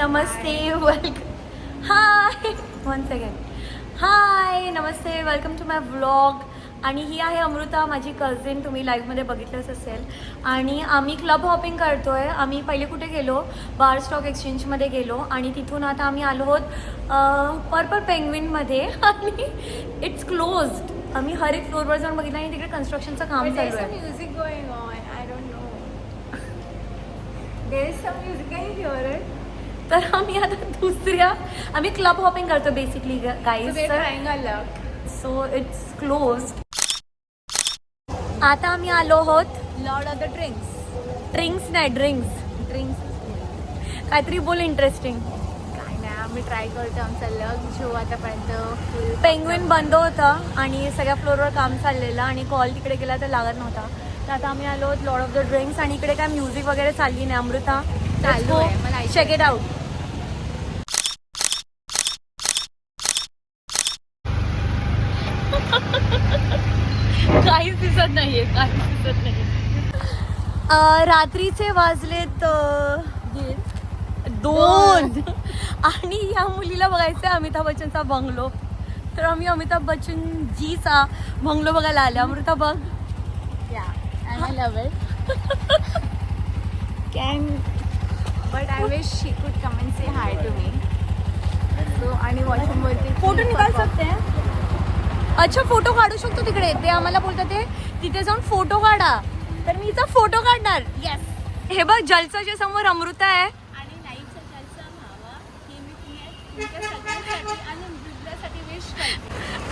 Namaste welcome hi one second hi Namaste welcome to my vlog आणि ही आहे अमृता माझी कझिन तुम्ही लाईव्हमध्ये बघितलंच असेल. आणि आम्ही क्लब हॉपिंग करतो आहे आम्ही पहिले कुठे गेलो? बार स्टॉक एक्सचेंजमध्ये गेलो. आणि तिथून आता आम्ही आलो आहोत पर्पल पेंग्विनमध्ये आणि इट्स क्लोज्ड आम्ही हर एक फ्लोअरवर जाऊन बघितलं आणि तिकडे कन्स्ट्रक्शनचं काम चालू आहे. don't know. There is some music. Can you hear it? तर आम्ही आता दुसऱ्या आम्ही क्लब हॉपिंग करतो basically guys. So it's close आता आम्ही आलो आहोत Lord of the Drinks. Drinks नाही ड्रिंक्स Drinks. काहीतरी बोल इंटरेस्टिंग काय नाही आम्ही ट्राय करतो आमचा लक जो आतापर्यंत पेंग्विन बंद होता आणि सगळ्या फ्लोअरवर काम चाललेलं आणि कॉल तिकडे गेला तर लागत नव्हता तर आता आम्ही आलो आहोत लॉर्ड ऑफ द ड्रिंक्स आणि इकडे काय म्युझिक वगैरे चालली नाही अमृता चालू. चेक इट आउट काहीच दिसत नाहीये काहीच दिसत नाहीये. अं, रात्रीचे वाजलेत दोन. आणि या मुलीला बघायचं आहे अमिताभ बच्चनचा बंगलो. तर आम्ही अमिताभ बच्चन जीचा बंगलो बघायला आले. अमृता बघ. या and I love it. Can but I wish she could come and say hi to me. So आणि वरती फोटो अच्छा फोटो काढू शकतो तिकडे. ते आम्हाला बोलतात ते तिथे जाऊन फोटो काढा. तर मी इथं फोटो काढणार. येस हे बघ जलसाच्या समोर अमृता आहे.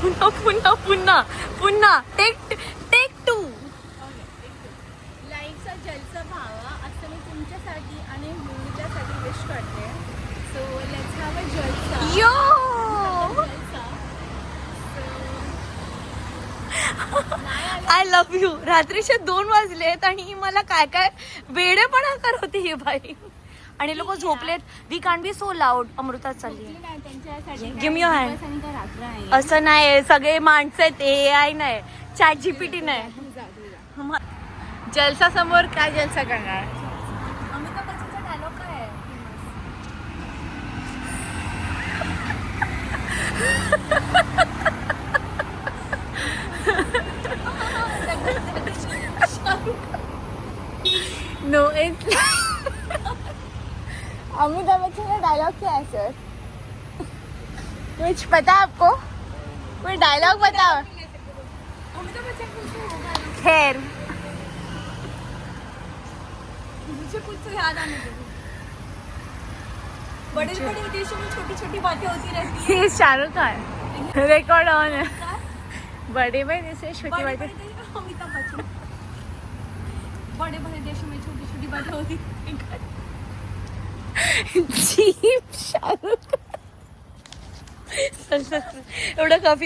पुन्हा पुन्हा पुन्हा पुन्हा. टेक टेक टू लाईटचा जलसा व्हावा असं मी तुमच्यासाठी आणि मृदुलासाठी विश करते. So let's have a Jalsa. Yo Jalsa I love you रात्रीचे दोन वाजलेत आणि मला काय काय वेडेपणा करवते ही बाई. आणि लोक झोपलेत. We can be so loud अमृतात चालली काय रात्र आहे. असं नाही. सगळे माणसं आहेत. ए आय नाही. चॅट जीपीटी नाही. जलसा समोर काय जलसा करणार? नो इट्स अमिताभ बच्चन का डायलॉग क्या है सर कुछ पता है आपको? कोई डायलॉग बताओ। खैर। मुझे कुछ तो याद आने दो। बड़े बड़े देशों में छोटी छोटी बातें होती रहती है। ये शाहरुख खान। रिकॉर्ड ऑन है। बड़े भाई जैसे छोटी बातें बड़े अमिताभ बच्चन बड़े बड़े देशों में छोटी छोटी बातें होती. रहती जीप शाहरुख. एवढं काफी